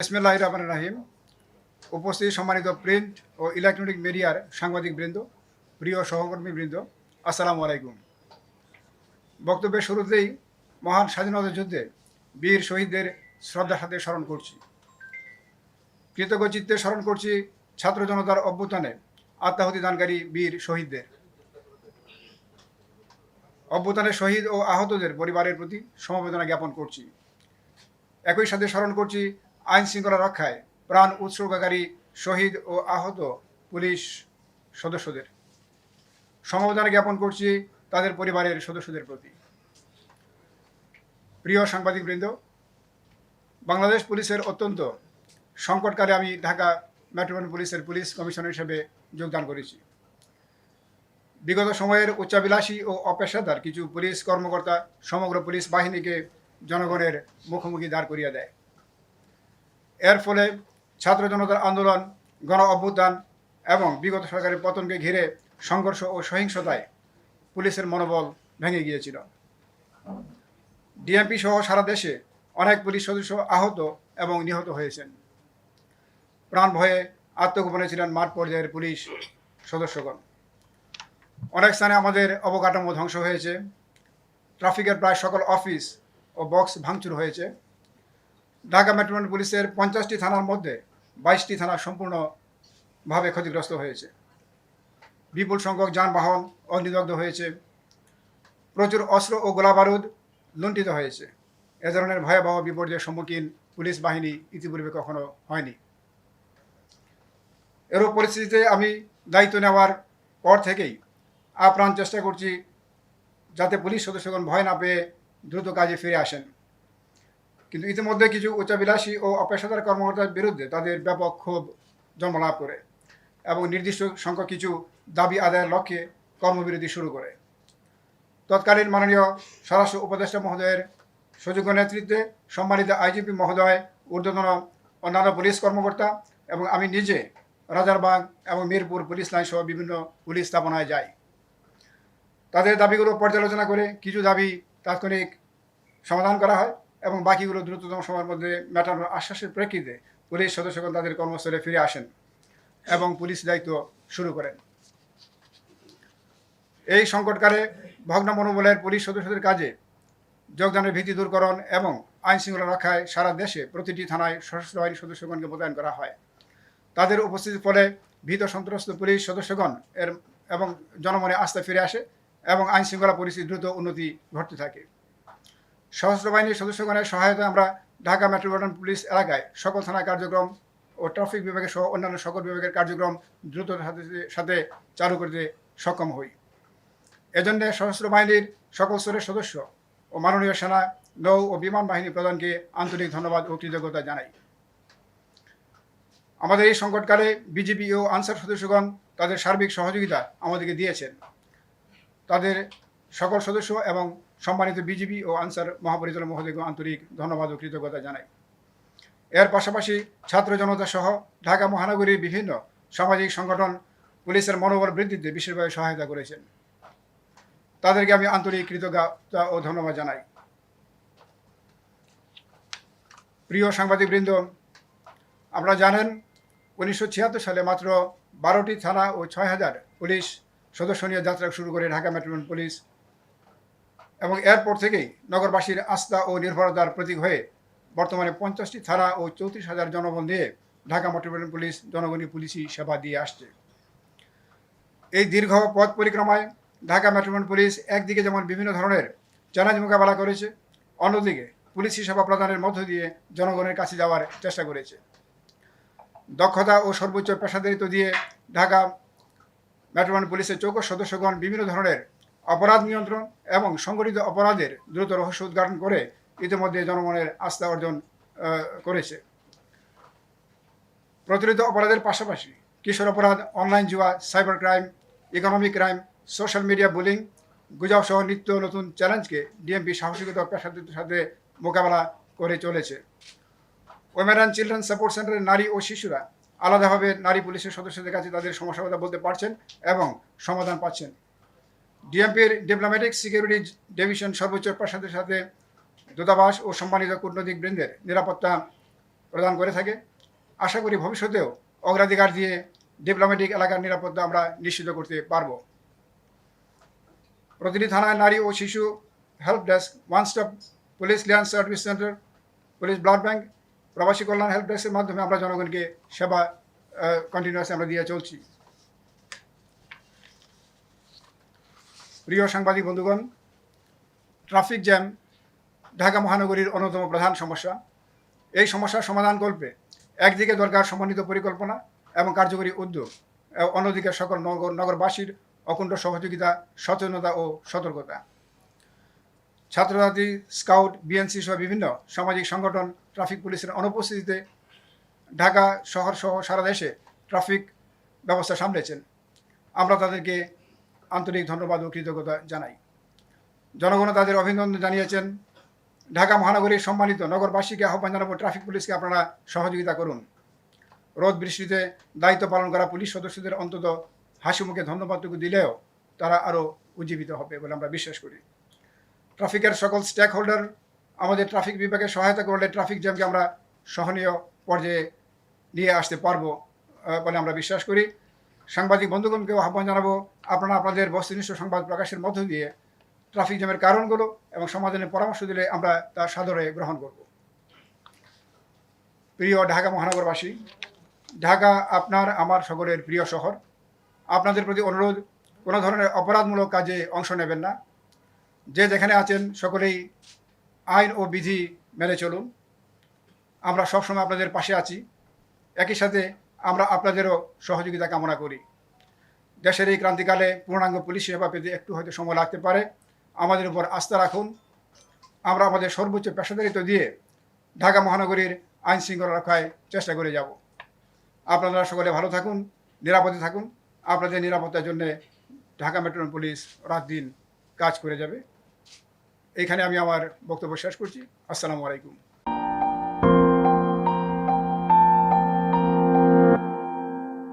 ইসমিল্লাহ রহমান রাহিম উপস্থিত সম্মানিত প্রিন্ট ও ইলেকট্রনিক মিডিয়ার সাংবাদিক বৃন্দ, প্রিয় সহকর্মী বৃন্দ, আসসালামু আলাইকুম। বক্তব্যের শুরুতেই মহান স্বাধীনতা যুদ্ধে বীর শহীদদের শ্রদ্ধার সাথে স্মরণ করছি। কৃতজ্ঞ চিত্তে স্মরণ করছি ছাত্র জনতার অভ্যুত্থানে আত্মাহুতি দানকারী বীর শহীদদের। অভ্যুত্থানে শহীদ ও আহতদের পরিবারের প্রতি সমবেদনা জ্ঞাপন করছি। একই সাথে স্মরণ করছি আইন শৃঙ্খলা রক্ষায় প্রাণ উৎসর্গকারী শহীদ ও আহত পুলিশ সদস্যদের। সমবেদনা জ্ঞাপন করছি তাদের পরিবারের সদস্যদের প্রতি। প্রিয় সাংবাদিকবৃন্দ, বাংলাদেশ পুলিশের অত্যন্ত সংকটকালে আমি ঢাকা মেট্রোপলিটন পুলিশের পুলিশ কমিশনার হিসেবে যোগদান করেছি। বিগত সময়ের উচ্চাবিলাসী ও অপেশাদার কিছু পুলিশ কর্মকর্তা সমগ্র পুলিশ বাহিনীকে জনগণের মুখোমুখি দাঁড় করিয়ে দেয়। এর ফলে ছাত্র জনতার আন্দোলন, গণ অভ্যুত্থান এবং বিগত সরকারের পতনকে ঘিরে সংঘর্ষ ও সহিংসতায় পুলিশের মনোবল ভেঙে গিয়েছিল। ডিএমপি সহ সারা দেশে অনেক পুলিশ সদস্য আহত এবং নিহত হয়েছেন। প্রাণ ভয়ে আত্মগোপনে ছিলেন মাঠ পর্যায়ের পুলিশ সদস্যগণ। অনেক স্থানে আমাদের অবকাঠামো ধ্বংস হয়েছে। ট্রাফিকের প্রায় সকল অফিস ও বক্স ভাঙচুর হয়েছে। ঢাকা মেট্রোপলিটন পুলিশের পঞ্চাশটি থানার মধ্যে বাইশটি থানা সম্পূর্ণভাবে ক্ষতিগ্রস্ত হয়েছে। বিপুল সংখ্যক যানবাহন অগ্নিদগ্ধ হয়েছে। প্রচুর অস্ত্র ও গোলাবারুদ লুণ্ঠিত হয়েছে। এ ধরনের ভয়াবহ বিপর্যয়ের সম্মুখীন পুলিশ বাহিনী ইতিপূর্বে কখনো হয়নি। এরূপ পরিস্থিতিতে আমি দায়িত্ব নেওয়ার পর থেকেই আপ্রাণ চেষ্টা করছি যাতে পুলিশ সদস্যগণ ভয় না পেয়ে দ্রুত কাজে ফিরে আসেন। কিন্তু ইতিমধ্যে কিছু উচ্চাবিলাসী ও অপেশাদার কর্মকর্তার বিরুদ্ধে তাদের ব্যাপক ক্ষোভ জন্মলাভ করে এবং নির্দিষ্ট সংখ্যক কিছু দাবি আদায়ের লক্ষ্যে কর্মবিরতি শুরু করে। তৎকালীন মাননীয় স্বরাষ্ট্র উপদেষ্টা মহোদয়ের সুযোগ্য নেতৃত্বে সম্মানিত আইজিপি মহোদয়, ঊর্ধ্বতন অন্যান্য পুলিশ কর্মকর্তা এবং আমি নিজে রাজারবাগ এবং মিরপুর পুলিশ লাইন সহ বিভিন্ন পুলিশ স্থাপনায় যাই। তাদের দাবিগুলো পর্যালোচনা করে কিছু দাবি তাৎক্ষণিক সমাধান করা হয়। এবং বাকিগুলো দ্রুততম সময়ের মধ্যে মেটানোর আশ্বাসের প্রেক্ষিতে পুলিশ সদস্যগণ তাদের কর্মস্থলে ফিরে আসেন এবং পুলিশ দায়িত্ব শুরু করেন। এই সংকটকালে ভগ্ন মনোবলের পুলিশ সদস্যদের কাজে যোগদানের ভীতি দূরকরণ এবং আইন শৃঙ্খলা রক্ষায় সারা দেশে প্রতিটি থানায় সশস্ত্র বাহিনীর সদস্যগণকে মোতায়েন করা হয়। তাদের উপস্থিতির ফলে ভীত সন্ত্রস্ত পুলিশ সদস্যগণ এর এবং জনমনে আস্থা ফিরে আসে এবং আইন শৃঙ্খলা পরিস্থিতি দ্রুত উন্নতি ঘটতে থাকে। সশস্ত্র বাহিনীর সদস্যগণের সহায়তায় আমরা ঢাকা মেট্রোপলিটন পুলিশ এলাকায় সকল থানা কার্যক্রম ও ট্রাফিক বিভাগের সহ অন্যান্য সকল বিভাগের কার্যক্রম সাথে সাথে চালু করতে সক্ষম হই। এজন্য সশস্ত্র বাহিনীর সকল স্তরের সদস্য ও মাননীয় সেনা, নৌ ও বিমান বাহিনী প্রধানকে আন্তরিক ধন্যবাদ ও কৃতজ্ঞতা জানাই। আমাদের এই সংকটকালে বিজেপি ও আনসার সদস্যগণ তাদের সার্বিক সহযোগিতা আমাদেরকে দিয়েছেন। তাদের সকল সদস্য এবং সম্মানিত বিজেপি ও আনসার মহাপরিচালক মহোদয়কে আন্তরিক ধন্যবাদ ও কৃতজ্ঞতা জানাই। এর পাশাপাশি ছাত্র জনতা সহ ঢাকা মহানগরীর বিভিন্ন সামাজিক সংগঠন পুলিশের মনোবল বৃদ্ধিতে বিশেষভাবে সহায়তা করেছেন। তাদেরকে আমি আন্তরিক কৃতজ্ঞতা ও ধন্যবাদ জানাই। প্রিয় সাংবাদিকবৃন্দ, আপনারা জানেন উনিশশো ছিয়াত্তর সালে মাত্র বারোটি থানা ও ছয় হাজার পুলিশ সদস্য নিয়ে যাত্রা শুরু করে ঢাকা মেট্রোপলিটন পুলিশ এবং এরপর থেকেই নগরবাসীর আস্থা ও নির্ভরতার প্রতীক হয়ে বর্তমানে পঞ্চাশটি থানা ও চৌত্রিশ হাজার জনবল দিয়ে ঢাকা মেট্রোপলিটন পুলিশ জনগণী পুলিশি সেবা দিয়ে আসছে। এই দীর্ঘ পথ পরিক্রমায় ঢাকা মেট্রোপলিটন পুলিশ একদিকে যেমন বিভিন্ন ধরনের চ্যালেঞ্জ মোকাবেলা করেছে, অন্যদিকে পুলিশি সেবা প্রদানের মধ্য দিয়ে জনগণের কাছে যাওয়ার চেষ্টা করেছে। দক্ষতা ও সর্বোচ্চ পেশাদারিত্ব দিয়ে ঢাকা মেট্রোপলিটন পুলিশের চৌকস সদস্যগণ বিভিন্ন ধরনের অপরাধ নিয়ন্ত্রণ এবং সংগঠিত অপরাধের দ্রুত রহস্য উদ্ঘাটন করে ইতিমধ্যে জনগণের আস্থা অর্জন করেছে। প্রচলিত অপরাধের পাশাপাশি কিশোর অপরাধ, অনলাইন জুয়া, cyber crime, economic crime, social media bullying, গুজব সহ নিত্য নতুন চ্যালেঞ্জকে ডিএমপি সাহসিকতা ও পেশাদারিত্বের সাথে মোকাবেলা করে চলেছে। ওমেন অ্যান্ড চিলড্রেন সাপোর্ট সেন্টারের নারী ও শিশুরা আলাদাভাবে নারী পুলিশের সদস্যদের কাছে তাদের সমস্যার কথা বলতে পারছেন এবং সমাধান পাচ্ছেন। ডিএমপির ডিপ্লোম্যাটিক সিকিউরিটি ডিভিশন সর্বোচ্চ প্রশাসনের সাথে দূতাবাস ও সম্মানিত কূটনৈতিক বৃন্দের নিরাপত্তা প্রদান করে থাকে। আশা করি ভবিষ্যতেও অগ্রাধিকার দিয়ে ডিপ্লোম্যাটিক এলাকার নিরাপত্তা আমরা নিশ্চিত করতে পারব। প্রতিটি থানায় নারী ও শিশু help desk one stop police clearance service centre police blood bank প্রবাসী কল্যাণ হেল্প ডেস্কের মাধ্যমে আমরা জনগণকে সেবা কন্টিনিউয়াসলি আমরা দিয়ে চলছি। প্রিয় সাংবাদিক বন্ধুগণ ট্রাফিক জ্যাম ঢাকা মহানগরীর অন্যতম প্রধান সমস্যা। এই সমস্যার সমাধানকল্পে একদিকে দরকার সমন্বিত পরিকল্পনা এবং কার্যকরী উদ্যোগ অন্যদিকে সকল নগর নগরবাসীর অকুণ্ঠ সহযোগিতা, সচেতনতা ও সতর্কতা। ছাত্রছাত্রী স্কাউট বিএনসি সহ বিভিন্ন সামাজিক সংগঠন ট্রাফিক পুলিশের অনুপস্থিতিতে ঢাকা শহর সহ সারা দেশে ট্রাফিক ব্যবস্থা সামলেছেন। আমরা তাদেরকে আন্তরিক ধন্যবাদ ও কৃতজ্ঞতা জানাই। জনগণ তাদের অভিনন্দন জানিয়েছেন। ঢাকা মহানগরীর সম্মানিত নগরবাসীকে আহ্বান জানাব ট্রাফিক পুলিশকে আপনারা সহযোগিতা করুন। রোদ বৃষ্টিতে দায়িত্ব পালন করা পুলিশ সদস্যদের অন্তত হাসি মুখে ধন্যবাদটুকু দিলেও তারা আরও উজ্জীবিত হবে বলে আমরা বিশ্বাস করি। ট্রাফিকের সকল স্টেক হোল্ডার আমাদের ট্রাফিক বিভাগে সহায়তা করলে ট্রাফিক জ্যামকে আমরা সহনীয় পর্যায়ে নিয়ে আসতে পারব বলে আমরা বিশ্বাস করি। সাংবাদিক বন্ধুগণকেও আহ্বান জানাব, আপনারা আপনাদের বস্তুনিষ্ঠ সংবাদ প্রকাশের মধ্য দিয়ে ট্রাফিক জ্যামের কারণগুলো এবং সমাধানের পরামর্শ দিলে আমরা তা সাদরে গ্রহণ করব। প্রিয় ঢাকা মহানগরবাসী, ঢাকা আপনার, আমার সকলের প্রিয় শহর। আপনাদের প্রতি অনুরোধ, কোনো ধরনের অপরাধমূলক কাজে অংশ নেবেন না। যে যেখানে আছেন, সকলেই আইন ও বিধি মেনে চলুন। আমরা সবসময় আপনাদের পাশে আছি। একই সাথে আমরা আপনাদেরও সহযোগিতা কামনা করি। দেশের এই ক্রান্তিকালে পূর্ণাঙ্গ পুলিশ সেবা পেতে একটু হয়তো সময় লাগতে পারে। আমাদের উপর আস্থা রাখুন। আমরা আমাদের সর্বোচ্চ পেশাদারিত্ব দিয়ে ঢাকা মহানগরীর আইন শৃঙ্খলা রক্ষায় চেষ্টা করে যাব। আপনারা সকলে ভালো থাকুন, নিরাপদে থাকুন। আপনাদের নিরাপত্তার জন্য ঢাকা মেট্রো পুলিশ রাত দিন কাজ করে যাবে। এইখানে আমি আমার বক্তব্য শেষ করছি। আসসালামু আলাইকুম।